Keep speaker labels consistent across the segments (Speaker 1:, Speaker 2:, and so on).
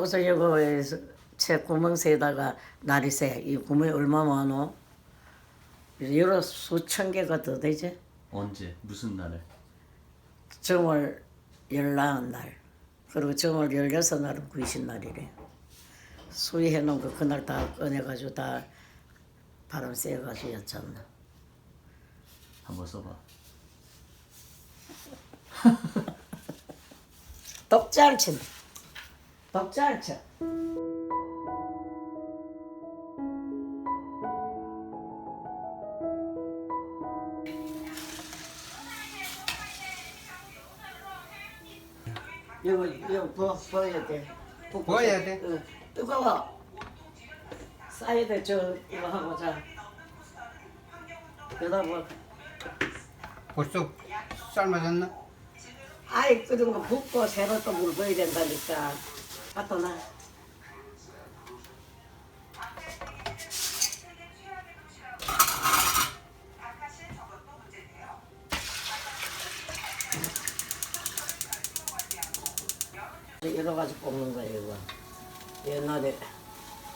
Speaker 1: 거기서 여기에서 제 구멍새에다가 나리새 이 구멍이 얼마 많어? 여러 수천 개가 더 되지.
Speaker 2: 언제 무슨 날에?
Speaker 1: 정월 열나은 날 그리고 정월 열여섯 날은 귀신 날이래. 수위해 놓은 거 그날 다 꺼내가지고 다 바람 쐬가지고 였잖아.
Speaker 2: 한번 써봐.
Speaker 1: 독잘 친다. 독잘 쳐. 이거 이거 부 부어야 돼. 붓고
Speaker 3: 부어야 돼?
Speaker 1: 응. 뜨거워. 싸야 돼. 저 이거 하고 자. 뭐
Speaker 3: 벌써 삶아졌나?
Speaker 1: 아이 끓은 거 붓고 새로 또 물 부어야 된다니까. 놔. 여러 가지 뽑는 거예요, 이거. 옛날에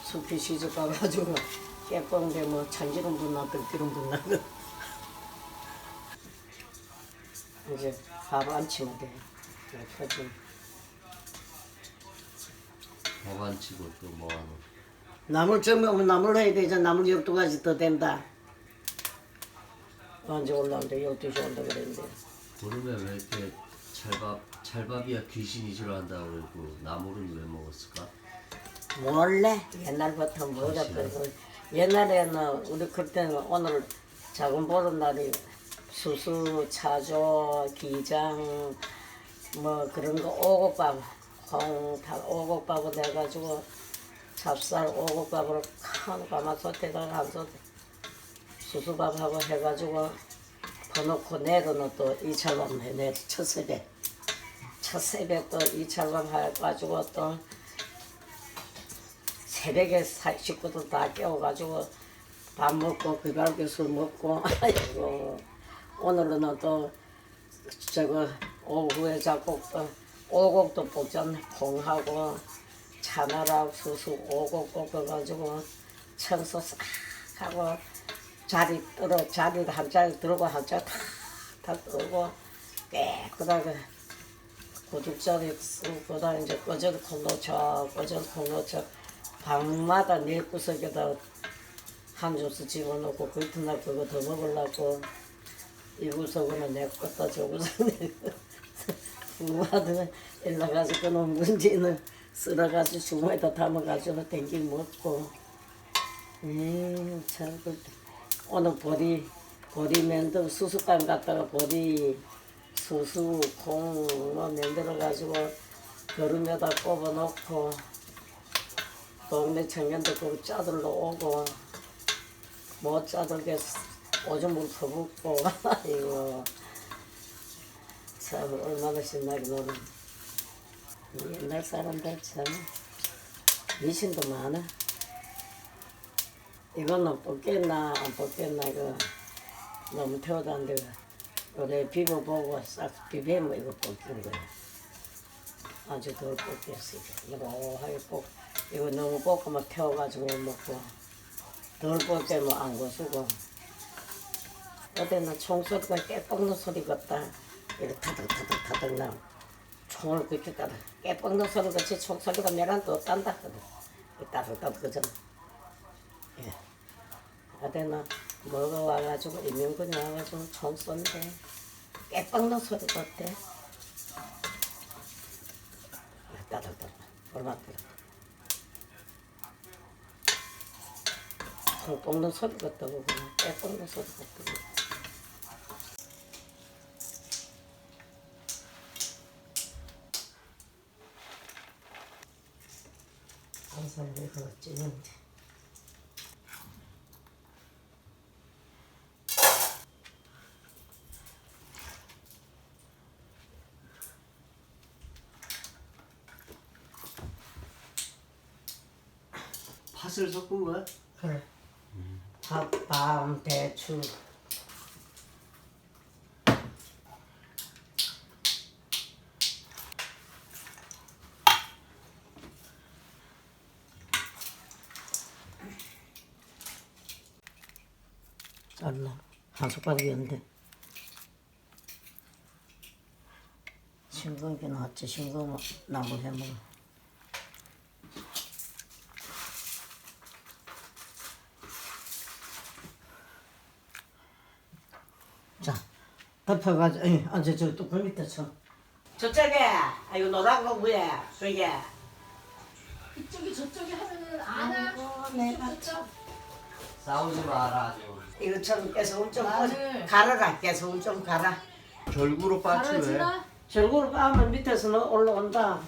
Speaker 1: 숲이 시집 가가지고 깨뽕대 뭐 참기름 분나 들기름 분나 그 이제 밥 안 치면 돼. 이렇게 하지.
Speaker 2: 법안 치고 또 뭐하노?
Speaker 1: 나물 정면 나물 해야 되잖아. 나물 12가지 더 된다. 언제 올라온대? 12시 온다 그랬는데.
Speaker 2: 그러면 왜 이렇게 찰밥 찰밥이야 귀신이 싫어한다 그러고 나물은 왜 먹었을까?
Speaker 1: 몰래 옛날부터 뭐라 그러고 옛날에는 우리 그때는 오늘 작은 보름 날이 수수, 차조, 기장 뭐 그런 거 오곡밥 홍탈 오곡밥을 내가지고 찹쌀 오곡밥으로 큰 가마솥에다가 한솥 수수밥하고 해가지고 퍼놓고 내려놓 또 이철밥 해내 첫 새벽 첫 새벽 또 이철밥 해가지고 또 새벽에 사- 식구들 다 깨워가지고 밥 먹고 그갈비 술 먹고 아이고 오늘은 또 저거 오후에 자꾸 또 오곡도 볶전 콩하고 차나락 수수 오곡 볶아가지고 청소 싹 하고 자리 들어 자리를 한 자리 들고 한 자리 탁탁 들고 깨끗하게 고죽자리 쓰고 그다음 이제 꺼져도 콩 넣쳐 꺼져도 콩 넣쳐. 방마다 내 구석에다 한 조수 집어넣고 그 이튿날 그거 더 먹으려고 이 구석은 내 것다 저 구석은 부모한테 일러가지고 그놈 문제는 쓸어가지고 주머니에다 담아가지고 댕기 먹고. 그 오늘 보리 보리 만두 수수깡 갖다가 보리 수수 콩뭐 만들어가지고 거름에다 꼽아놓고 동네 청년들 그 짜들러 오고 못 짜들게 오줌을 퍼붓고. 이거 참 얼마나 신나게 노는? 이 옛날 사람들 참 미신도 많아. 이거는 뽑겠나 안 뽑겠나 이거 너무 태워다는데 요래 비벼보고 싹 비비면 이거 뽑는 거야. 아주 덜 뽑겠어 이러하게 뽑 이거 너무 볶으면 태워가지고 못 먹고 덜 볶으면 안 고수고. 어제는 총소리가 깨뻑는 소리 같다 이렇게 타득타득타득 나 총을 그렇게 따다. 깨뻑는 소리 같이 총소리가 내란 또 딴다. 하거든 따득따득 그잖아 예. 어제는 먹어와가지고 이명근이 와가지고 총 쏜대. 깨뻑는 소리 같대. 따득따득 얼마나 콩 뽑는 소리 같다고 그냥 깨 뽑는 소리 같다고 항상 이거 찌는데
Speaker 2: 팥을 섞은 거야?
Speaker 1: 그래. 밥, 밤, 대추 쌀나 한 숟가락이었는데. 싱거운게 나왔지. 싱거우면 나물 해먹어. 자 덮어가지고 에이, 앉아 저 뚜껑 밑에 쳐. 저쪽에! 아이고 노란 거 위에 저게
Speaker 4: 이쪽이 저쪽이 하면은 안
Speaker 1: 아이고,
Speaker 4: 와.
Speaker 1: 내가
Speaker 4: 저쪽.
Speaker 2: 싸우지 마라 좀.
Speaker 1: 이거 좀 깨서 좀
Speaker 4: 마늘.
Speaker 1: 갈아라 깨서 좀 갈아
Speaker 2: 절구로?
Speaker 4: 잘하지나?
Speaker 1: 절구를 빠면 밑에서는 올라온다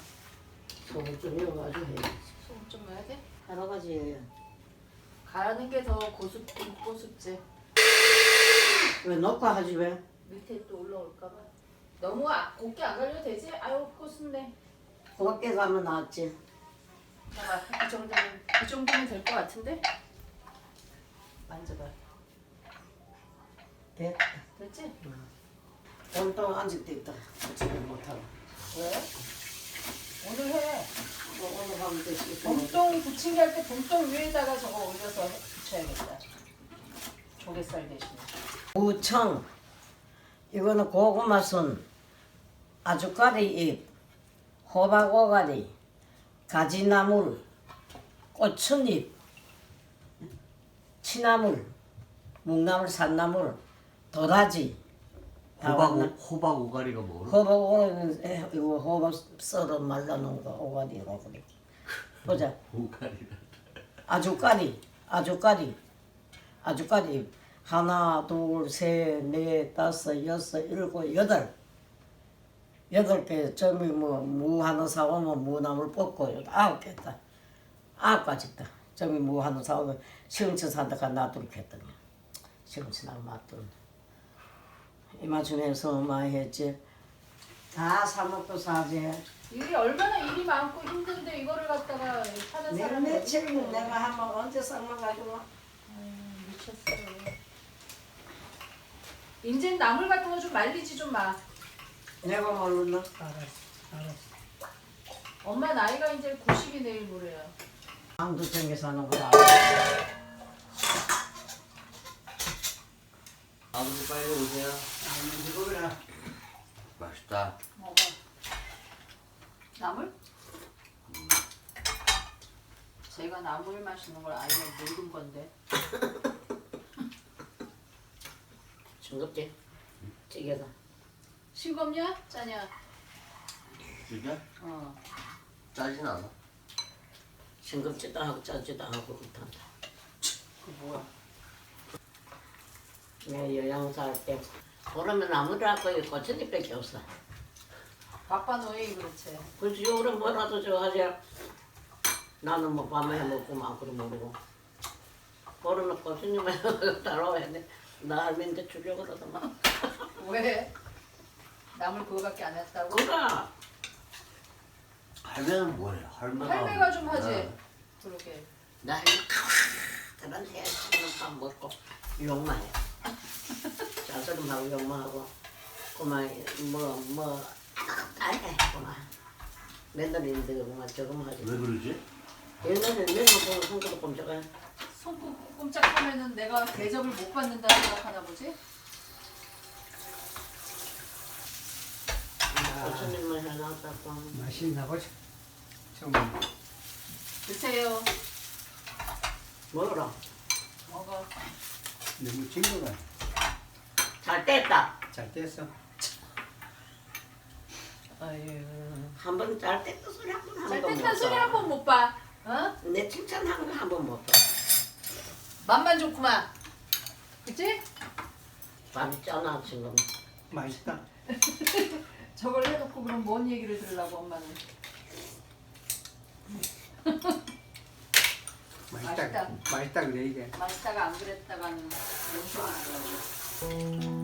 Speaker 1: 소금 좀 넣어가지고 해
Speaker 4: 소금 좀 넣어야 돼?
Speaker 1: 여러 가지 해요
Speaker 4: 가는 게 더 고습 고습제.
Speaker 1: 왜 넣고 하지 왜?
Speaker 4: 밑에 또 올라올까 봐. 너무 아, 곱게 안 갈려도 되지? 아유 고습네.
Speaker 1: 고맙게 가면 낫지
Speaker 4: 봐봐 이 정도면 이 정도면 될 것 같은데? 만져봐.
Speaker 1: 됐다
Speaker 4: 됐지?
Speaker 1: 온통 앉을 때 있다 어찌 못하고
Speaker 4: 왜? 오늘 해.
Speaker 1: 뭐 오늘 하면 되지
Speaker 4: 봄동 부침개 할 때 봄동 위에다가 저거 올려서 부쳐야겠다. 조개살 대신에.
Speaker 1: 무청 이거는 고구마순 아주까리 잎 호박 오가리 가지나물 꽃천잎 치나물 묵나물 산나물 도라지 다
Speaker 2: 호박? 오, 호박 오가리가 뭐?
Speaker 1: 호박 오가리는 에, 이거 호박 썰어 말라놓은 거 오가리라고 그래 보자
Speaker 2: 오가리가.
Speaker 1: 아주까리, 아주까리, 아주까리 하나, 둘, 셋, 넷, 다섯, 여섯, 일곱, 여덟 여덟 개 점이 뭐 무 하나 사오면 무나물 뽑고 아홉 개다 아홉 가지다 점이 무 하나 사오면 시금치 산다가 놔두고 했더니 시금치 나고 놔두고 이마중에서 많이 했지 다 사먹고 사지
Speaker 4: 일이 얼마나 일이 많고 힘든데 이거를 갖다가 하는
Speaker 1: 내가
Speaker 4: 사람이
Speaker 1: 며칠. 내가 한번 언제 삶아가지고
Speaker 4: 음, 미쳤어. 인젠 나물 같은 거 좀 말리지 좀 마.
Speaker 1: 내가 모르나?
Speaker 4: 엄마 나이가 이제 90이 내일 모레야.
Speaker 1: 방도 챙겨 사는 거야.
Speaker 2: 아버지 빨리 오세요. 맛있다.
Speaker 4: 먹어. 나물? 제가 나물 마시는 걸 알면 모르는 건데.
Speaker 1: 싱겁지? 찌개다.
Speaker 4: 싱겁냐? 짜냐?
Speaker 2: 이게
Speaker 4: 어.
Speaker 2: 짜진 않아.
Speaker 1: 싱겁지도 하고 짜지도 하고 그렇단다.
Speaker 4: 그 뭐야?
Speaker 1: 내 여양사 할때 아무래도 거기 고추잎밖에 없어.
Speaker 4: 바빠 너희 그렇지.
Speaker 1: 그렇지 요래 뭐라도 저 하지. 나는 뭐 밤에 먹고 막 그러 모르고. 그러면 고추잎만 따라와야 돼. 나 알면데 주려고 그러더만.
Speaker 4: 왜? 나물 그거밖에 안 했다고?
Speaker 1: 그가
Speaker 2: 할매는 뭐해? 할매가.
Speaker 4: 할매가 좀 하지.
Speaker 2: 네.
Speaker 4: 그러게.
Speaker 1: 나 그런 해치는 밥 먹고 욕만 해. 자서름하고 욕만 하고 그만 뭐뭐 아예 그만 맨날인데 그만 저거만 하지.
Speaker 2: 왜 그러지?
Speaker 1: 옛날에 맨날 보면 손가락 꼼짝해.
Speaker 4: 손 꼼짝하면은 내가 대접을 못 받는다 생각하나 보지?
Speaker 1: 고추님만 해놨다 고.
Speaker 3: 맛있나 보 죠. 좀
Speaker 4: 드세요.
Speaker 1: 먹어라.
Speaker 4: 먹어.
Speaker 3: 너무 친구가
Speaker 1: 잘 뗐다.
Speaker 3: 잘 됐어.
Speaker 4: 아유.
Speaker 1: 한 번 잘 뗐다 소리 한번
Speaker 4: 잘
Speaker 1: 한번 못
Speaker 4: 땐단 소리
Speaker 1: 봐.
Speaker 4: 한번 못 봐. 어?
Speaker 1: 내 칭찬하는 거 한 번 못 봐.
Speaker 4: 맛만 좋구만. 그치?
Speaker 1: 밥이 짜나 지금.
Speaker 3: 맛있다.
Speaker 4: 저걸 해놓고 그럼 뭔 얘기를 들으려고 엄마는. 맛있다.
Speaker 3: 맛있다. 그래 이게.
Speaker 4: 맛있다가 안 그랬다가는 뭔 소리 하더라고.